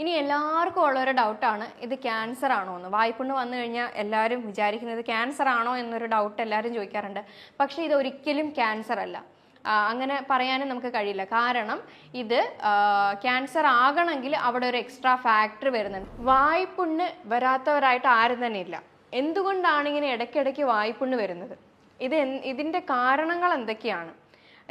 ഇനി എല്ലാവർക്കും ഉള്ളൊരു ഡൗട്ടാണ് ഇത് ക്യാൻസർ ആണോ എന്ന്. വായ്പുണ്ണ് വന്നു കഴിഞ്ഞാൽ എല്ലാവരും വിചാരിക്കുന്നത് ക്യാൻസർ ആണോ എന്നൊരു ഡൗട്ട് എല്ലാവരും ചോദിക്കാറുണ്ട്. പക്ഷേ ഇത് ഒരിക്കലും ക്യാൻസർ അല്ല. അങ്ങനെ പറയാനും നമുക്ക് കഴിയില്ല. കാരണം ഇത് ക്യാൻസർ ആകണമെങ്കിൽ അവിടെ ഒരു എക്സ്ട്രാ ഫാക്ടർ വരുന്നുണ്ട്. വായ്പുണ്ണ് വരാത്തവരായിട്ട് ആരും തന്നെ ഇല്ല. എന്തുകൊണ്ടാണ് ഇങ്ങനെ ഇടയ്ക്കിടയ്ക്ക് വായ്പുണ്ണ് വരുന്നത്? ഇത് ഇതിന്റെ കാരണങ്ങൾ എന്തൊക്കെയാണ്?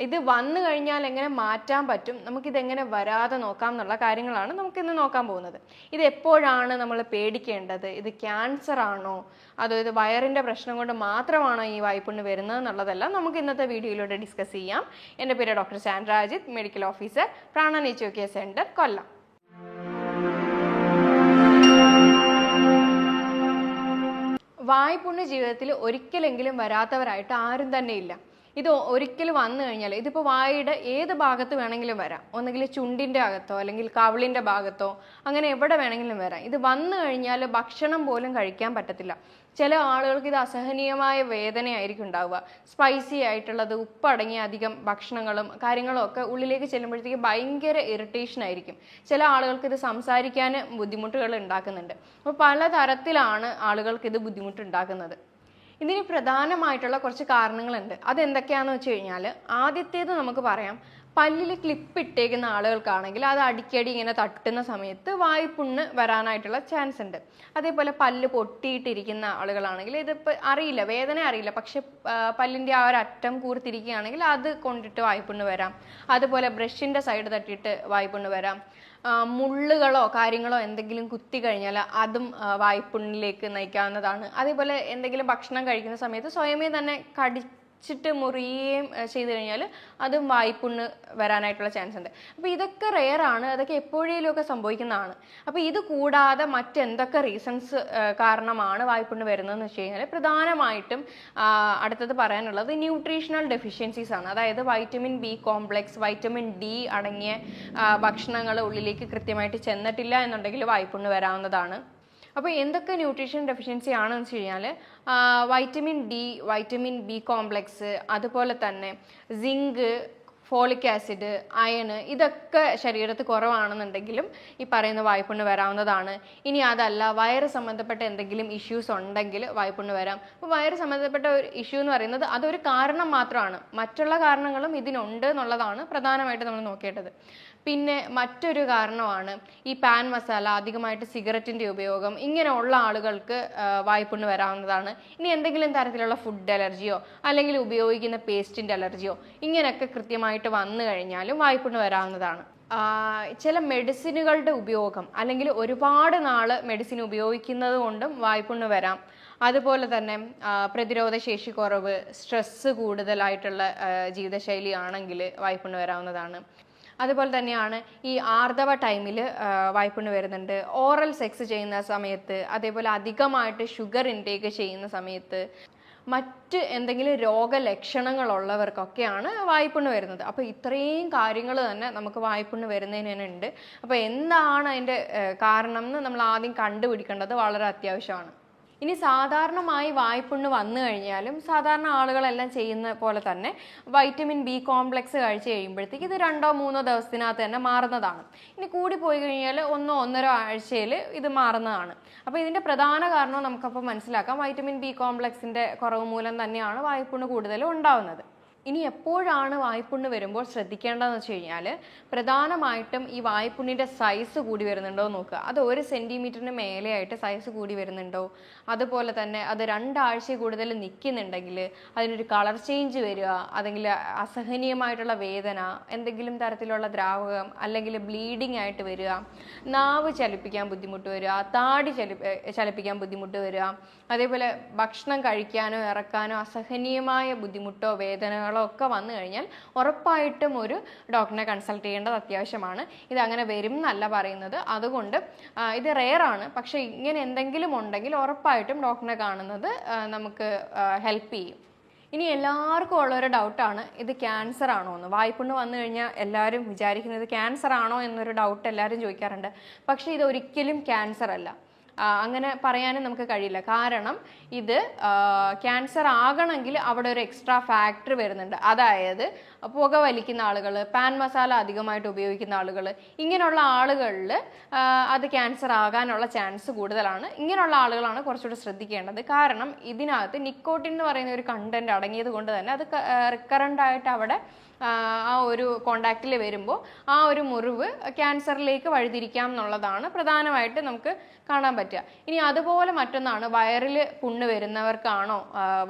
ഇത് വന്നു കഴിഞ്ഞാൽ എങ്ങനെ മാറ്റാൻ പറ്റും? നമുക്കിതെങ്ങനെ വരാതെ നോക്കാം എന്നുള്ള കാര്യങ്ങളാണ് നമുക്ക് ഇന്ന് നോക്കാൻ പോകുന്നത്. ഇത് എപ്പോഴാണ് നമ്മൾ പേടിക്കേണ്ടത്? ഇത് ക്യാൻസർ ആണോ? അതോ ഇത് വയറിന്റെ പ്രശ്നം കൊണ്ട് മാത്രമാണോ ഈ വായ്പുണ്ണ് വരുന്നത് എന്നുള്ളതെല്ലാം നമുക്ക് ഇന്നത്തെ വീഡിയോയിലൂടെ ഡിസ്കസ് ചെയ്യാം. എന്റെ പേര് ഡോക്ടർ സാൻഡ്രാജിത് മെഡിക്കൽ ഓഫീസർ പ്രാണ നേച്ചോ കെയർ സെന്റർ കൊല്ലം. വായ്പുണ്യ ജീവിതത്തിൽ ഒരിക്കലെങ്കിലും വരാത്തവരായിട്ട് ആരും തന്നെ ഇല്ല ഇത് ഒരിക്കൽ വന്നു കഴിഞ്ഞാൽ ഇതിപ്പോൾ വായുടെ ഏത് ഭാഗത്ത് വേണമെങ്കിലും വരാം. ഒന്നുകിൽ ചുണ്ടിന്റെ അകത്തോ അല്ലെങ്കിൽ കവിളിന്റെ ഭാഗത്തോ അങ്ങനെ എവിടെ വേണമെങ്കിലും വരാം. ഇത് വന്നു കഴിഞ്ഞാൽ ഭക്ഷണം പോലും കഴിക്കാൻ പറ്റത്തില്ല. ചില ആളുകൾക്ക് ഇത് അസഹനീയമായ വേദനയായിരിക്കും ഉണ്ടാവുക. സ്പൈസി ആയിട്ടുള്ളത് ഉപ്പടങ്ങിയ അധികം ഭക്ഷണങ്ങളും കാര്യങ്ങളും ഒക്കെ ഉള്ളിലേക്ക് ചെല്ലുമ്പോഴത്തേക്ക് ഭയങ്കര ഇറിറ്റേഷൻ ആയിരിക്കും. ചില ആളുകൾക്ക് ഇത് സംസാരിക്കാൻ ബുദ്ധിമുട്ടുകൾ ഉണ്ടാക്കുന്നുണ്ട്. അപ്പോൾ പലതരത്തിലാണ് ആളുകൾക്ക് ഇത് ബുദ്ധിമുട്ട് ഉണ്ടാക്കുന്നത്. ഇതിന് പ്രധാനമായിട്ടുള്ള കുറച്ച് കാരണങ്ങളുണ്ട്. അതെന്തൊക്കെയാണെന്ന് വെച്ച് കഴിഞ്ഞാൽ ആദ്യത്തേത് നമുക്ക് പറയാം. പല്ലിൽ ക്ലിപ്പ് ഇട്ടേക്കുന്ന ആളുകൾക്കാണെങ്കിൽ അത് അടിക്കടി ഇങ്ങനെ തട്ടുന്ന സമയത്ത് വായ്പുണ്ണ് വരാനായിട്ടുള്ള ചാൻസ് ഉണ്ട്. അതേപോലെ പല്ല് പൊട്ടിയിട്ടിരിക്കുന്ന ആളുകളാണെങ്കിൽ ഇതിപ്പോൾ അറിയില്ല വേദന അറിയില്ല. പക്ഷെ പല്ലിന്റെ ആ ഒരു അറ്റം കൂർത്തിരിക്കുകയാണെങ്കിൽ അത് കൊണ്ടിട്ട് വായ്പുണ്ണ് വരാം. അതുപോലെ ബ്രഷിന്റെ സൈഡ് തട്ടിയിട്ട് വായ്പുണ്ണ് വരാം. മുള്ളുകളോ കാര്യങ്ങളോ എന്തെങ്കിലും കുത്തി കഴിഞ്ഞാൽ അതും വായ്പുണ്ണിലേക്ക് നയിക്കാവുന്നതാണ്. അതേപോലെ എന്തെങ്കിലും ഭക്ഷണം കഴിക്കുന്ന സമയത്ത് സ്വയമേ തന്നെ കടിച്ചിട്ട് മുറിയുകയും ചെയ്തു കഴിഞ്ഞാൽ അത് വായ്പുണ്ണ് വരാനായിട്ടുള്ള ചാൻസ് ഉണ്ട്. അപ്പോൾ ഇതൊക്കെ റെയർ ആണ്. അതൊക്കെ എപ്പോഴേലുമൊക്കെ സംഭവിക്കുന്നതാണ്. അപ്പോൾ ഇത് കൂടാതെ മറ്റെന്തൊക്കെ റീസൺസ് കാരണമാണ് വായ്പുണ്ണ് വരുന്നതെന്ന് വെച്ച് കഴിഞ്ഞാൽ പ്രധാനമായിട്ടും അടുത്തത് പറയാനുള്ളത് ന്യൂട്രീഷണൽ ഡെഫിഷ്യൻസീസ് ആണ്. അതായത് vitamin B complex vitamin D അടങ്ങിയ ഭക്ഷണങ്ങൾ ഉള്ളിലേക്ക് കൃത്യമായിട്ട് ചെന്നിട്ടില്ല എന്നുണ്ടെങ്കിൽ വായ്പുണ്ണ് വരാവുന്നതാണ്. അപ്പോൾ എന്തൊക്കെ ന്യൂട്രീഷൻ ഡെഫിഷ്യൻസി ആണെന്ന് വെച്ച് കഴിഞ്ഞാൽ vitamin D vitamin B complex അതുപോലെ തന്നെ സിങ്ക് ഫോളിക് ആസിഡ് അയണ് ഇതൊക്കെ ശരീരത്തിൽ കുറവാണെന്നുണ്ടെങ്കിലും ഈ പറയുന്ന വായ്പുണ്ണ് വരാവുന്നതാണ്. ഇനി അതല്ല വയറ് സംബന്ധപ്പെട്ട എന്തെങ്കിലും ഇഷ്യൂസ് ഉണ്ടെങ്കിൽ വായ്പുണ്ണ് വരാം. അപ്പോൾ വയറ് സംബന്ധപ്പെട്ട ഒരു ഇഷ്യൂ എന്ന് പറയുന്നത് അതൊരു കാരണം മാത്രമാണ്. മറ്റുള്ള കാരണങ്ങളും ഇതിനുണ്ട് എന്നുള്ളതാണ് പ്രധാനമായിട്ട് നമ്മൾ നോക്കേണ്ടത്. പിന്നെ മറ്റൊരു കാരണമാണ് ഈ പാൻ മസാല അധികമായിട്ട് സിഗരറ്റിന്റെ ഉപയോഗം ഇങ്ങനെയുള്ള ആളുകൾക്ക് വായ്പുണ്ണ് വരാവുന്നതാണ്. ഇനി എന്തെങ്കിലും തരത്തിലുള്ള ഫുഡ് അലർജിയോ അല്ലെങ്കിൽ ഉപയോഗിക്കുന്ന പേസ്റ്റിന്റെ അലർജിയോ ഇങ്ങനെയൊക്കെ കൃത്യമായിട്ട് വന്നു കഴിഞ്ഞാലും വായ്പുണ്ണ് വരാവുന്നതാണ്. ചില മെഡിസിനുകളുടെ ഉപയോഗം അല്ലെങ്കിൽ ഒരുപാട് നാൾ മെഡിസിൻ ഉപയോഗിക്കുന്നത് കൊണ്ടും വായ്പുണ്ണ് വരാം. അതുപോലെ തന്നെ പ്രതിരോധ ശേഷി കുറവ് സ്ട്രെസ്സ് കൂടുതലായിട്ടുള്ള ജീവിതശൈലി ആണെങ്കിൽ വായ്പുണ്ണ് വരാവുന്നതാണ്. അതുപോലെ തന്നെയാണ് ഈ ആർദവ ടൈമിൽ വായ്പുണ്ണ് വരുന്നുണ്ട്. ഓറൽ സെക്സ് ചെയ്യുന്ന സമയത്ത് അതേപോലെ അധികമായിട്ട് ഷുഗർ ഇൻടേക്ക് ചെയ്യുന്ന സമയത്ത് മറ്റ് എന്തെങ്കിലും രോഗലക്ഷണങ്ങളുള്ളവർക്കൊക്കെയാണ് വായ്പുണ്ണ് വരുന്നത്. അപ്പോൾ ഇത്രയും കാര്യങ്ങൾ തന്നെ നമുക്ക് വായ്പുണ്ണ് വരുന്നതിന് തന്നെ ഉണ്ട്. അപ്പോൾ എന്താണ് അതിന്റെ കാരണം എന്ന് നമ്മൾ ആദ്യം കണ്ടുപിടിക്കേണ്ടത് വളരെ അത്യാവശ്യമാണ്. ഇനി സാധാരണമായി വായ്പുണ്ണ് വന്നു കഴിഞ്ഞാലും സാധാരണ ആളുകളെല്ലാം ചെയ്യുന്ന പോലെ തന്നെ വൈറ്റമിൻ ബി കോംപ്ലക്സ് കഴിച്ച് കഴിയുമ്പോഴത്തേക്ക് ഇത് രണ്ടോ മൂന്നോ ദിവസത്തിനകത്ത് തന്നെ മാറുന്നതാണ്. ഇനി കൂടി പോയി കഴിഞ്ഞാൽ ഒന്നോ ഒന്നരോ ആഴ്ചയിൽ ഇത് മാറുന്നതാണ്. അപ്പോൾ ഇതിന്റെ പ്രധാന കാരണം നമുക്കപ്പോൾ മനസ്സിലാക്കാം. വൈറ്റമിൻ ബി കോംപ്ലെക്സിന്റെ കുറവ് മൂലം തന്നെയാണ് വായ്പുണ്ണ് കൂടുതലും ഉണ്ടാവുന്നത്. ഇനി എപ്പോഴാണ് വായ്പുണ്ണ് വരുമ്പോൾ ശ്രദ്ധിക്കേണ്ടതെന്ന് വെച്ച് കഴിഞ്ഞാൽ പ്രധാനമായിട്ടും ഈ വായ്പുണ്ണിന്റെ സൈസ് കൂടി വരുന്നുണ്ടോ നോക്കുക. അത് ഒരു സെന്റിമീറ്ററിന് മേലെയായിട്ട് സൈസ് കൂടി വരുന്നുണ്ടോ? അതുപോലെ തന്നെ അത് രണ്ടാഴ്ച കൂടുതൽ നിൽക്കുന്നുണ്ടെങ്കിൽ അതിനൊരു കളർ ചേഞ്ച് വരിക അല്ലെങ്കിൽ അസഹനീയമായിട്ടുള്ള വേദന എന്തെങ്കിലും തരത്തിലുള്ള ദ്രാവകം അല്ലെങ്കിൽ ബ്ലീഡിംഗ് ആയിട്ട് വരിക നാവ് ചലിപ്പിക്കാൻ ബുദ്ധിമുട്ട് വരിക താടി ചലി ചലിപ്പിക്കാൻ ബുദ്ധിമുട്ട് വരിക അതേപോലെ ഭക്ഷണം കഴിക്കാനോ ഇറക്കാനോ അസഹനീയമായ ബുദ്ധിമുട്ടോ വേദനകളോ ഒക്കെ വന്നു കഴിഞ്ഞാൽ ഉറപ്പായിട്ടും ഒരു ഡോക്ടറിനെ കൺസൾട്ട് ചെയ്യേണ്ടത് അത്യാവശ്യമാണ്. ഇത് അങ്ങനെ വരും എന്നല്ല പറയുന്നത്. അതുകൊണ്ട് ഇത് റെയർ ആണ്. പക്ഷേ ഇങ്ങനെ എന്തെങ്കിലും ഉണ്ടെങ്കിൽ ഉറപ്പായിട്ടും ഡോക്ടറിനെ കാണുന്നത് നമുക്ക് ഹെൽപ്പ് ചെയ്യും. ഇനി എല്ലാവർക്കും ഉള്ളൊരു ഡൗട്ടാണ് ഇത് ക്യാൻസർ ആണോ എന്ന്. വായ്പുണ്ണ് വന്നു കഴിഞ്ഞാൽ എല്ലാവരും വിചാരിക്കുന്നത് ക്യാൻസർ ആണോ എന്നൊരു ഡൗട്ട് എല്ലാവരും ചോദിക്കാറുണ്ട്. പക്ഷേ ഇത് ഒരിക്കലും ക്യാൻസർ അല്ല. അങ്ങനെ പറയാനും നമുക്ക് കഴിയില്ല. കാരണം ഇത് ക്യാൻസർ ആകണമെങ്കിൽ അവിടെ ഒരു എക്സ്ട്രാ ഫാക്ടർ വരുന്നുണ്ട്. അതായത് പുക വലിക്കുന്ന ആളുകൾ പാൻ മസാല അധികമായിട്ട് ഉപയോഗിക്കുന്ന ആളുകൾ ഇങ്ങനെയുള്ള ആളുകളിൽ അത് ക്യാൻസർ ആകാനുള്ള ചാൻസ് കൂടുതലാണ്. ഇങ്ങനെയുള്ള ആളുകളാണ് കുറച്ചുകൂടി ശ്രദ്ധിക്കേണ്ടത്. കാരണം ഇതിനകത്ത് നിക്കോട്ടിൻ എന്ന് പറയുന്ന ഒരു കണ്ടന്റ് അടങ്ങിയത് കൊണ്ട് തന്നെ അത് റിക്കറന്റ് ആയിട്ട് അവിടെ ആ, ഒരു കോണ്ടാക്റ്റിൽ വരുമ്പോൾ ആ ഒരു മുറിവ് ക്യാൻസറിലേക്ക് വഴിതിരിക്കാം എന്നുള്ളതാണ് പ്രധാനമായിട്ട് നമുക്ക് കാണാൻ പറ്റുക. ഇനി അതുപോലെ മറ്റൊന്നാണ് വയറിൽ പുണ്ണ് വരുന്നവർക്കാണോ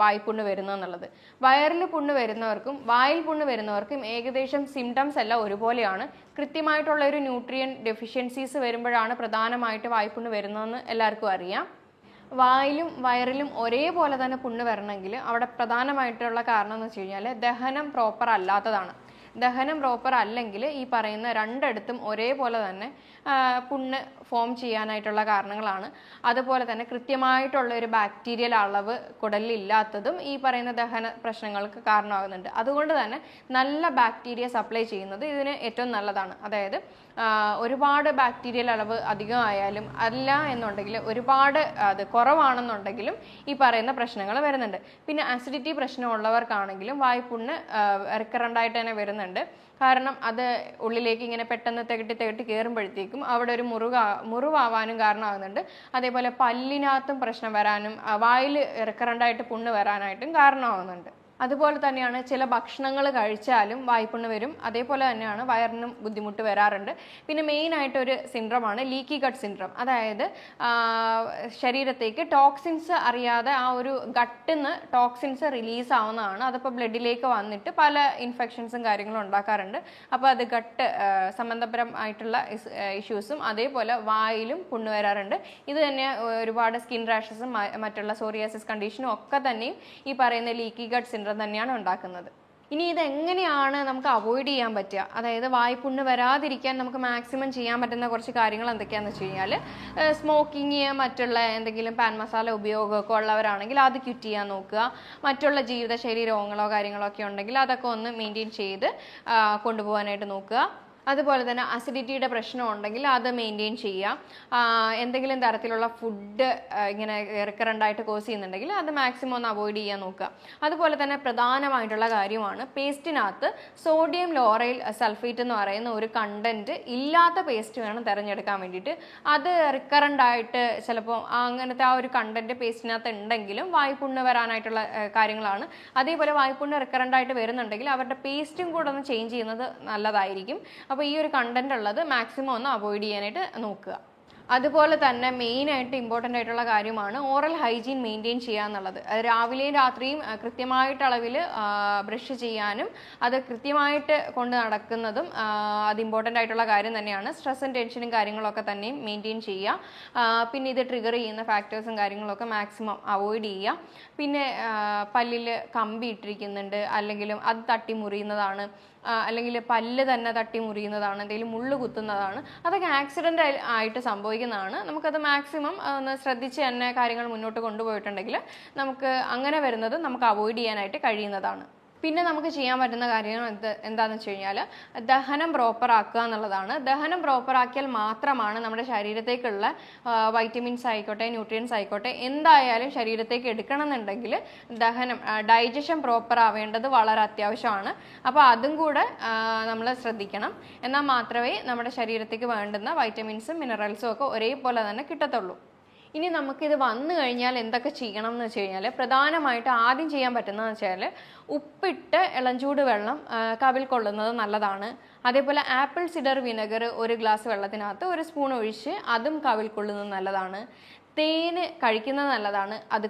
വായ്പുണ്ണ് വരുന്നത് എന്നുള്ളത്. വയറിൽ പുണ്ണ് വരുന്നവർക്കും വായിൽ പുണ്ണ് വരുന്നവർക്കും ഏകദേശം സിംറ്റംസ് എല്ലാം ഒരുപോലെയാണ്. കൃത്യമായിട്ടുള്ള ഒരു ന്യൂട്രിയൻ ഡെഫിഷ്യൻസീസ് വരുമ്പോഴാണ് പ്രധാനമായിട്ട് വായ്പുണ്ണ് വരുന്നതെന്ന് എല്ലാവർക്കും അറിയാം. വായിലും വയറിലും ഒരേപോലെ തന്നെ പുണ്ണ് വരണമെങ്കിൽ അവിടെ പ്രധാനമായിട്ടുള്ള കാരണം എന്ന് വെച്ച് കഴിഞ്ഞാൽ ദഹനം പ്രോപ്പർ അല്ലാത്തതാണ്. ദഹനം പ്രോപ്പർ അല്ലെങ്കിൽ ഈ പറയുന്ന രണ്ടിടത്തും ഒരേപോലെ തന്നെ പുണ്ണ് ഫോം ചെയ്യാനായിട്ടുള്ള കാരണങ്ങളാണ്. അതുപോലെ തന്നെ കൃത്യമായിട്ടുള്ള ഒരു ബാക്ടീരിയൽ അളവ് കുടലിൽ ഇല്ലാത്തതും ഈ പറയുന്ന ദഹന പ്രശ്നങ്ങൾക്ക് കാരണമാകുന്നുണ്ട്. അതുകൊണ്ട് തന്നെ നല്ല ബാക്ടീരിയ സപ്ലൈ ചെയ്യുന്നത് ഇതിന് ഏറ്റവും നല്ലതാണ്. അതായത് ഒരുപാട് ബാക്ടീരിയൽ അളവ് അധികമായാലും അല്ല എന്നുണ്ടെങ്കിൽ ഒരുപാട് അത് കുറവാണെന്നുണ്ടെങ്കിലും ഈ പറയുന്ന പ്രശ്നങ്ങൾ വരുന്നുണ്ട്. പിന്നെ അസിഡിറ്റി പ്രശ്നമുള്ളവർക്കാണെങ്കിലും വായ്പുണ്ണ് റിക്കറന്റ് ആയിട്ട് തന്നെ വരുന്നുണ്ട്. കാരണം അത് ഉള്ളിലേക്ക് ഇങ്ങനെ പെട്ടെന്ന് തികട്ടി തികട്ടി കയറുമ്പോഴത്തേക്കും അവിടെ ഒരു മുറിവ് മുറിവാവാനും കാരണമാകുന്നുണ്ട്. അതേപോലെ പല്ലിനകത്തും പ്രശ്നം വരാനും വായിൽ റിക്കറന്റ് ആയിട്ട് പുണ്ണ് വരാനായിട്ടും കാരണമാകുന്നുണ്ട്. അതുപോലെ തന്നെയാണ് ചില ഭക്ഷണങ്ങൾ കഴിച്ചാലും വായ്പുണ്ണ് വരും. അതേപോലെ തന്നെയാണ് വയറിനും ബുദ്ധിമുട്ട് വരാറുണ്ട്. പിന്നെ ഒരു സിൻഡ്രമാണ് ലീക്കി ഗട്ട് സിൻഡ്രം അതായത് ശരീരത്തേക്ക് ടോക്സിൻസ് അറിയാതെ ആ ഒരു ഗട്ടിൽ നിന്ന് ടോക്സിൻസ് റിലീസ് ആവുന്നതാണ്. അതിപ്പോൾ ബ്ലഡിലേക്ക് വന്നിട്ട് പല ഇൻഫെക്ഷൻസും കാര്യങ്ങളും ഉണ്ടാക്കാറുണ്ട്. അപ്പോൾ അത് ഗട്ട് സംബന്ധപരമായിട്ടുള്ള ഇഷ്യൂസും അതേപോലെ വായിലും പുണ്ണ് വരാറുണ്ട്. ഇത് തന്നെ ഒരുപാട് സ്കിൻ റാഷസും മറ്റുള്ള സോറിയാസിസ് കണ്ടീഷനും ഒക്കെ തന്നെയും ഈ പറയുന്ന ലീക്കി ഗട്ട് സിൻഡ്രം തന്നെയാണ് ഉണ്ടാക്കുന്നത്. ഇനി ഇത് എങ്ങനെയാണ് നമുക്ക് അവോയ്ഡ് ചെയ്യാൻ പറ്റുക? അതായത് വായ്പുണ്ണ് വരാതിരിക്കാൻ നമുക്ക് മാക്സിമം ചെയ്യാൻ പറ്റുന്ന കുറച്ച് കാര്യങ്ങൾ എന്തൊക്കെയാണെന്ന് വെച്ച് കഴിഞ്ഞാൽ സ്മോക്കിങ് മറ്റുള്ള എന്തെങ്കിലും പാൻ മസാല ഉപയോഗമൊക്കെ ഉള്ളവരാണെങ്കിൽ അത് ക്വിറ്റ് ചെയ്യാൻ നോക്കുക. മറ്റുള്ള ജീവിതശൈലി രോഗങ്ങളോ കാര്യങ്ങളോ ഒക്കെ ഉണ്ടെങ്കിൽ അതൊക്കെ ഒന്ന് മെയിന്റെയിൻ ചെയ്ത് കൊണ്ടുപോകാനായിട്ട് നോക്കുക. അതുപോലെ തന്നെ അസിഡിറ്റിയുടെ പ്രശ്നം ഉണ്ടെങ്കിൽ അത് മെയിന്റെയിൻ ചെയ്യുക. ആ, എന്തെങ്കിലും തരത്തിലുള്ള ഫുഡ് ഇങ്ങനെ റിക്കറന്റായിട്ട് കോസ് ചെയ്യുന്നുണ്ടെങ്കിൽ അത് മാക്സിമം ഒന്ന് അവോയ്ഡ് ചെയ്യാൻ നോക്കുക. അതുപോലെ തന്നെ പ്രധാനമായിട്ടുള്ള കാര്യമാണ് പേസ്റ്റിനകത്ത് സോഡിയം ലോറയിൽ സൾഫേറ്റ് എന്ന് പറയുന്ന ഒരു കണ്ടന്റ് ഇല്ലാത്ത പേസ്റ്റ് വേണം തിരഞ്ഞെടുക്കാൻ വേണ്ടിയിട്ട്. അത് റിക്കറന്റായിട്ട് ചിലപ്പോൾ അങ്ങനത്തെ ആ ഒരു കണ്ടന്റ് പേസ്റ്റിനകത്ത് ഉണ്ടെങ്കിലും വായ്പുണ്ണ് വരാനായിട്ടുള്ള കാര്യങ്ങളാണ്. അതേപോലെ വായ്പുണ്ണ് റിക്കറന്റായിട്ട് വരുന്നുണ്ടെങ്കിൽ അവരുടെ പേസ്റ്റും കൂടെ ഒന്ന് ചേഞ്ച് ചെയ്യുന്നത് നല്ലതായിരിക്കും. അപ്പോൾ ഈ ഒരു കണ്ടന്റ് ഉള്ളത് മാക്സിമം ഒന്ന് അവോയ്ഡ് ചെയ്യാനായിട്ട് നോക്കുക. അതുപോലെ തന്നെ മെയിൻ ആയിട്ട് ഇമ്പോർട്ടന്റ് ആയിട്ടുള്ള കാര്യമാണ് ഓറൽ ഹൈജീൻ മെയിന്റെയിൻ ചെയ്യുക എന്നുള്ളത്. രാവിലെയും രാത്രിയും കൃത്യമായിട്ട് അളവിൽ ബ്രഷ് ചെയ്യാനും അത് കൃത്യമായിട്ട് കൊണ്ട് നടക്കുന്നതും അത് ഇമ്പോർട്ടന്റ് ആയിട്ടുള്ള കാര്യം തന്നെയാണ്. സ്ട്രെസ്സും ടെൻഷനും കാര്യങ്ങളൊക്കെ തന്നെയും മെയിന്റെയിൻ ചെയ്യുക. പിന്നെ ഇത് ട്രിഗർ ചെയ്യുന്ന ഫാക്ടേഴ്സും കാര്യങ്ങളൊക്കെ മാക്സിമം അവോയ്ഡ് ചെയ്യുക. പിന്നെ പല്ലിൽ കമ്പി ഇട്ടിരിക്കുന്നുണ്ട് അല്ലെങ്കിലും അത് തട്ടി മുറിയുന്നതാണ് അല്ലെങ്കിൽ പല്ല് തന്നെ തട്ടി മുറിയുന്നതാണ് എന്തെങ്കിലും മുള്ളു കുത്തുന്നതാണ് അതൊക്കെ ആക്സിഡന്റ് ആയിട്ട് സംഭവിക്കുന്നതാണ്. നമുക്കത് മാക്സിമം ഒന്ന് ശ്രദ്ധിച്ച് തന്നെ കാര്യങ്ങൾ മുന്നോട്ട് കൊണ്ടുപോയിട്ടുണ്ടെങ്കിൽ നമുക്ക് അങ്ങനെ വരുന്നത് നമുക്ക് അവോയ്ഡ് ചെയ്യാനായിട്ട് കഴിയുന്നതാണ്. പിന്നെ നമുക്ക് ചെയ്യാൻ പറ്റുന്ന കാര്യങ്ങൾ എന്ത് എന്താണെന്ന് വെച്ച് കഴിഞ്ഞാൽ ദഹനം പ്രോപ്പർ ആക്കുക എന്നുള്ളതാണ്. ദഹനം പ്രോപ്പർ ആക്കിയാൽ മാത്രമാണ് നമ്മുടെ ശരീരത്തേക്കുള്ള വൈറ്റമിൻസ് ആയിക്കോട്ടെ ന്യൂട്രിയൻസ് ആയിക്കോട്ടെ എന്തായാലും ശരീരത്തേക്ക് എടുക്കണം എന്നുണ്ടെങ്കിൽ ദഹനം ഡൈജഷൻ പ്രോപ്പർ ആവേണ്ടത് വളരെ അത്യാവശ്യമാണ്. അപ്പോൾ അതും കൂടെ നമ്മൾ ശ്രദ്ധിക്കണം. എന്നാൽ മാത്രമേ നമ്മുടെ ശരീരത്തേക്ക് വേണ്ടുന്ന വൈറ്റമിൻസും മിനറൽസും ഒക്കെ ഒരേപോലെ തന്നെ കിട്ടത്തുള്ളൂ. ഇനി നമുക്കിത് വന്നു കഴിഞ്ഞാൽ എന്തൊക്കെ ചെയ്യണം എന്ന് വെച്ച് കഴിഞ്ഞാൽ പ്രധാനമായിട്ട് ആദ്യം ചെയ്യാൻ പറ്റുന്നതെന്ന് വെച്ചാൽ ഉപ്പിട്ട് ഇളഞ്ചൂട് വെള്ളം കവിൽ കൊള്ളുന്നത് നല്ലതാണ്. അതേപോലെ ആപ്പിൾ സിഡർ വിനെഗർ ഒരു ഗ്ലാസ് വെള്ളത്തിനകത്ത് ഒരു സ്പൂൺ ഒഴിച്ച് അതും കവിൽ കൊള്ളുന്നത് നല്ലതാണ്. തേന് കഴിക്കുന്നത് നല്ലതാണ് അത്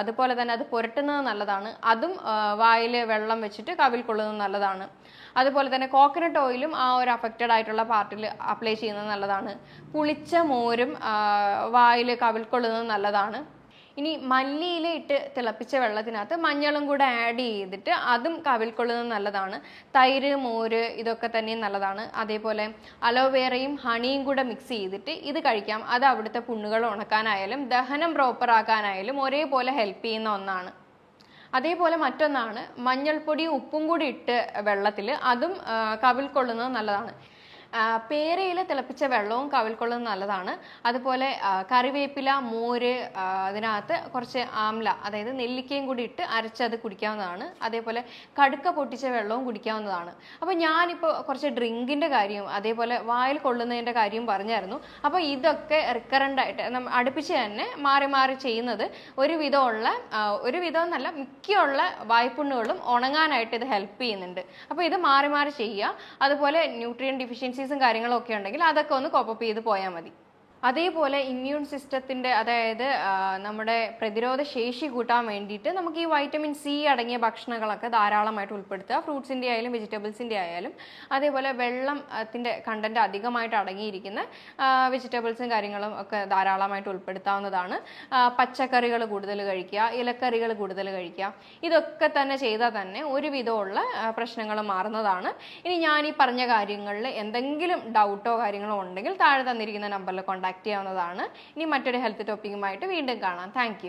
അതുപോലെ തന്നെ അത് പുരട്ടുന്നത് നല്ലതാണ് അതും വായിൽ വെള്ളം വെച്ചിട്ട് കവിൽ കൊള്ളുന്നത് നല്ലതാണ്. അതുപോലെ തന്നെ കോക്കനട്ട് ഓയിലും ആ ഒരു അഫക്റ്റഡ് ആയിട്ടുള്ള പാർട്ടിൽ അപ്ലൈ ചെയ്യുന്നത് നല്ലതാണ്. പുളിച്ച മോരും വായിൽ കവിൾക്കൊള്ളുന്നത് നല്ലതാണ്. ഇനി മല്ലിയില ഇട്ട് തിളപ്പിച്ച വെള്ളത്തിനകത്ത് മഞ്ഞളും കൂടെ ആഡ് ചെയ്തിട്ട് അതും കവിൾക്കൊള്ളുന്നത് നല്ലതാണ്. തൈര് മോര് ഇതൊക്കെ തന്നെ നല്ലതാണ്. അതേപോലെ അലോവേറയും ഹണിയും കൂടെ മിക്സ് ചെയ്തിട്ട് ഇത് കഴിക്കാം. അത് അവിടുത്തെ പുണ്ണുകൾ ഉണക്കാനായാലും ദഹനം പ്രോപ്പർ ആക്കാനായാലും ഒരേപോലെ ഹെൽപ്പ് ചെയ്യുന്ന ഒന്നാണ്. അതേപോലെ മറ്റൊന്നാണ് മഞ്ഞൾപ്പൊടിയും ഉപ്പും കൂടി ഇട്ട് വെള്ളത്തിൽ അതും ആ, കൊള്ളുന്നത് നല്ലതാണ്. പേരയിൽ തിളപ്പിച്ച വെള്ളവും കവിൾക്കൊള്ളുന്നത് നല്ലതാണ്. അതുപോലെ കറിവേപ്പില മോര് അതിനകത്ത് കുറച്ച് ആംല അതായത് നെല്ലിക്കയും കൂടി ഇട്ട് അരച്ചത് കുടിക്കാവുന്നതാണ്. അതേപോലെ കടുക്ക പൊട്ടിച്ച വെള്ളവും കുടിക്കാവുന്നതാണ്. അപ്പോൾ ഞാനിപ്പോൾ കുറച്ച് ഡ്രിങ്കിന്റെ കാര്യവും അതേപോലെ വായിൽ കൊള്ളുന്നതിന്റെ കാര്യവും പറഞ്ഞായിരുന്നു. അപ്പോൾ ഇതൊക്കെ റിക്കറന്റ് ആയിട്ട് അടുപ്പിച്ച് തന്നെ മാറി മാറി ചെയ്യുന്നത് ഒരു വിധം എന്നല്ല മിക്കുള്ള വായ്പുണ്ണുകളും ഉണങ്ങാനായിട്ട് ഇത് ഹെൽപ്പ് ചെയ്യുന്നുണ്ട്. അപ്പോൾ ഇത് മാറി മാറി ചെയ്യുക. അതുപോലെ ന്യൂട്രിയൻ ഡിഫിഷ്യൻസീസും കാര്യങ്ങളും ഒക്കെ ഉണ്ടെങ്കിൽ അതൊക്കെ ഒന്ന് കോപ്പപ്പ് ചെയ്ത് പോയാൽ മതി. അതേപോലെ ഇമ്മ്യൂൺ സിസ്റ്റത്തിന്റെ അതായത് നമ്മുടെ പ്രതിരോധ ശേഷി കൂട്ടാൻ വേണ്ടിയിട്ട് നമുക്ക് ഈ വൈറ്റമിൻ സി അടങ്ങിയ ഭക്ഷണങ്ങളൊക്കെ ധാരാളമായിട്ട് ഉൾപ്പെടുത്തുക. ഫ്രൂട്ട്സിന്റെ ആയാലും വെജിറ്റബിൾസിന്റെ ആയാലും. അതേപോലെ വെള്ളത്തിന്റെ കണ്ടന്റ് അധികമായിട്ട് അടങ്ങിയിരിക്കുന്ന വെജിറ്റബിൾസും കാര്യങ്ങളും ഒക്കെ ധാരാളമായിട്ട് ഉൾപ്പെടുത്താവുന്നതാണ്. പച്ചക്കറികൾ കൂടുതൽ കഴിക്കുക ഇലക്കറികൾ കൂടുതൽ കഴിക്കുക. ഇതൊക്കെ തന്നെ ചെയ്താൽ തന്നെ ഒരുവിധമുള്ള പ്രശ്നങ്ങൾ മാറുന്നതാണ്. ഇനി ഞാൻ ഈ പറഞ്ഞ കാര്യങ്ങളിൽ എന്തെങ്കിലും ഡൗട്ടോ കാര്യങ്ങളോ ഉണ്ടെങ്കിൽ താഴെ തന്നിരിക്കുന്ന നമ്പറിൽ കോൺടാക്ട് ചെയ്യാവുന്നതാണ്. ഇനി മറ്റൊരു ഹെൽത്ത് ടോപ്പിക്കുമായിട്ട് വീണ്ടും കാണാം. താങ്ക്